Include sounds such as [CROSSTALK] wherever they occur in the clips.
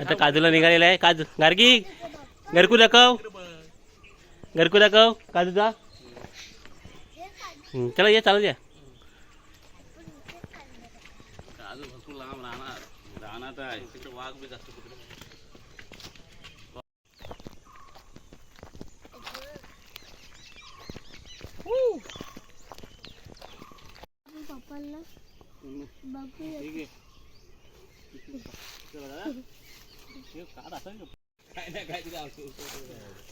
आता काजूला निघालेला आहे. काजू गार्गी घरकू दाखव. घरकू दाखव काजूचा. चला या चालू द्या काजू भरपूर लांब राहणार. राहणार आहे. तिकडे वाघ बी जास्त कुठे पप्पाला बघूया ठीक आहे चला दादा. हे काढ असं का? काय नाही काय तिथे असं- असं- असं.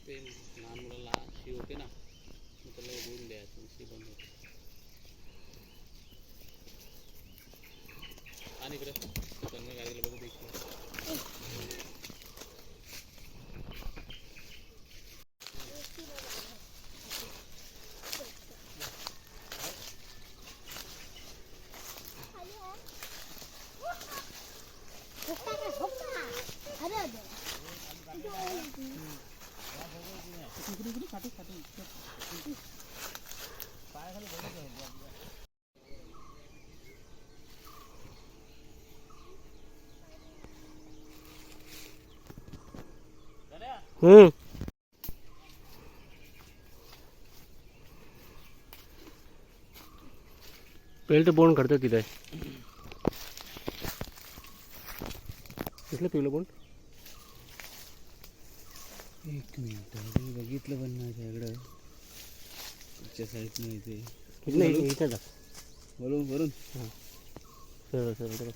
ते लहान मुलाला शी होते ना मग त्याला उडवून द्यायचं शी बंद होते आणि इकडे तन्मय गाडीला बघू दे इकडे. अरे अरे हम्म. पेल तर बोंड करतो तिथे. कुठलं पिवलं बोंड एक मिनिट अरे बघितलं पण नाही त्याकडं. पुढच्या साईडनं इथे इथलं इथं जा. वरून वरून. सरळ सरळ सरळ.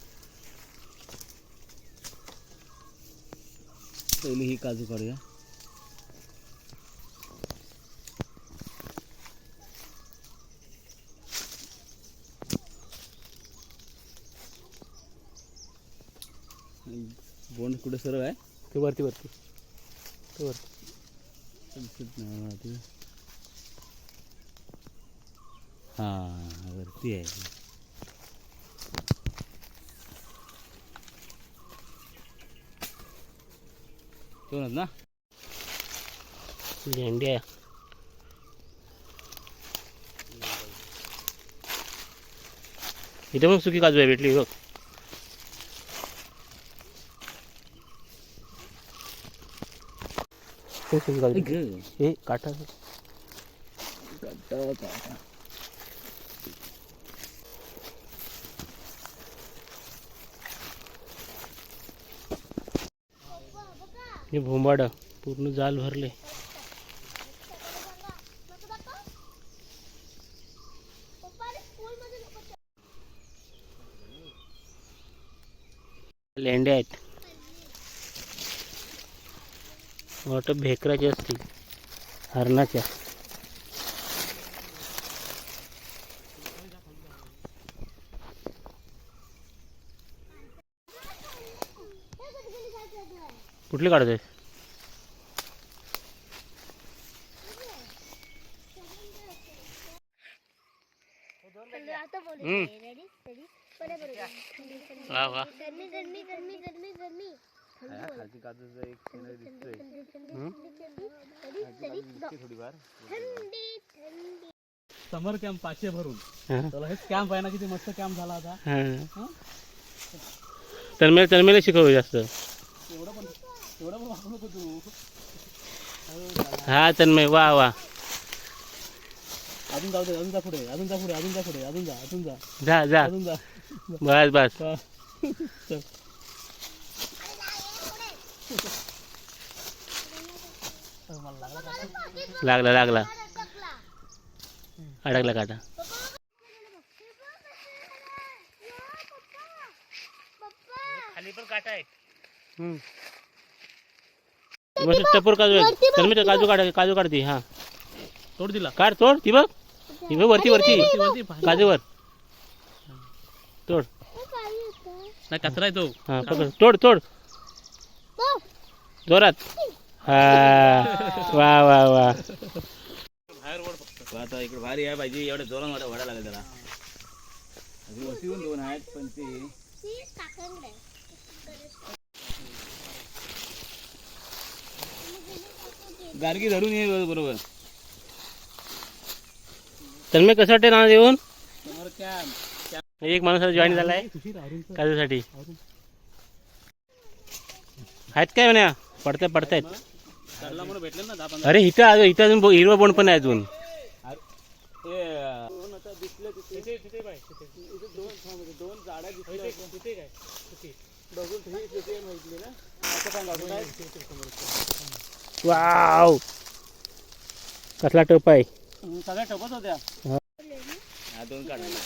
पहिले ही काजू काढूया बोंड कुठे सरळ आहे? ते वरती वरती. ते वरती. हां वरती आहे. दोनच ना? झेंड्या इथे मग सुकी काजू आहे भेटली बघ. काजू ग हे काटा. हे भोंबाड पूर्ण जाल भरले. लेंड्या आहेत. वाटत भेकराच्या असतील हरणाच्या कुठले काढत आहे आता बोल. हम्म. रेडी रेडी बडे बडे वा वा. खालची काजूचा एक शेंडा दिसतोय. थोडीफार थंडी थंडी समर कॅम्प पाचशे भरून. हा, त्याला हेच कॅम्प आहे ना किती मस्त कॅम्प झाला आता. हा. तन्मेला तन्मेला शिकवू जास्त. एवढं पण एवढं पण वापरू नको तू. हा तन्मय वा वा. अजून जाऊ दे अजून जा पुढे अजून जा पुढे अजून जा पुढे अजून जा अजून जा. जा जा. अजून जा. बस बस. चल. लागला लागला. अडकला काटा खाली पण काटा आहे मस्त टपूर काजू आहे तन्मय ते काजू काढ काजू काढते हा. तोड दिला. काढ तोड ती बघ. ती बघ वरती वरती. वरती काजूवर. तोड. नाही कचरा आहे तो हा पकड. तोड तोड. जोरात. वा वा वा. आता इकडे भारी आहे पाहिजे एवढ्या जोरात मोठा वडा लागेल त्याला. अजून वस्ती पण दोन आहेत पण ते गारगी धरून ये बरोबर. तर मी कसं वाटते ना येऊन एक माणूस जॉईन झालाय. काजूसाठी. आहेत काय म्हण्या पडताय पडतायत. अरे इथं अजून इथं अजून हिरवा बोंड पण आहे अजून. वाव! कसला टप आहे? सगळ्या टपत होत्या. दोन काढायला.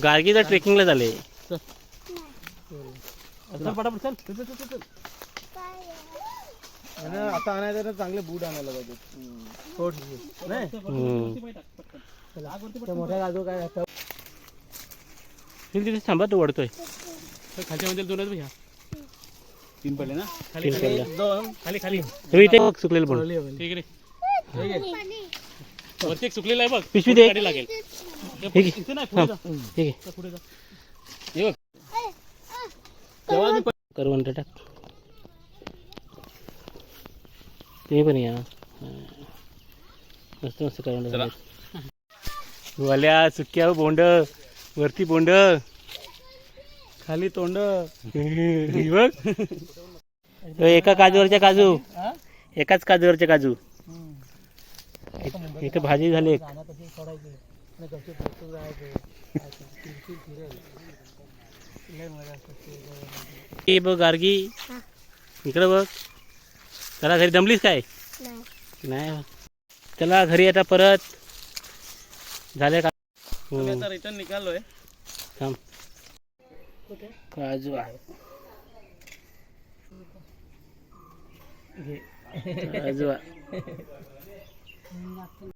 गार्गी तर ट्रेकिंगला झाले. चल पटापट चल चल, आता आणायचं तर चांगले बूट आणायला पाहिजे. हम्म. मोठ्या गाजो काय तिथे थांबा तो वडतोय खालच्या मध्ये दोनच घ्या. तीन पडले ना? तीन पडले. दोन. खाली खाली. इथे बघ सुकलेलं ठीक आहे वरती एक सुकलेला आहे बघ. पिशवी दे. लागेल. हे घे. इथे नाही पुढे जा. हे घे. जा, पुढे जा. ये बघ. ए, तेव्हा मी करवंट टाक ते पण या. हा. मस्त मस्त करवंट चला. वाल्या सुक्या बोंड वरती बोंड. खाली तोंड. [LAUGHS] हे बघ. तो एका काजूवरच्या काजू. एकाच काजूवरचे काजू. इथं भाजी झाली एक. बघ गार्गी. हा. इकडं बघ. चला घरी दमलीस काय? नाही. नाही. चला घरी आता परत. झाले का? आता रिटर्न निघालोय थांब. काजू आहे. काजू आहे. [LAUGHS]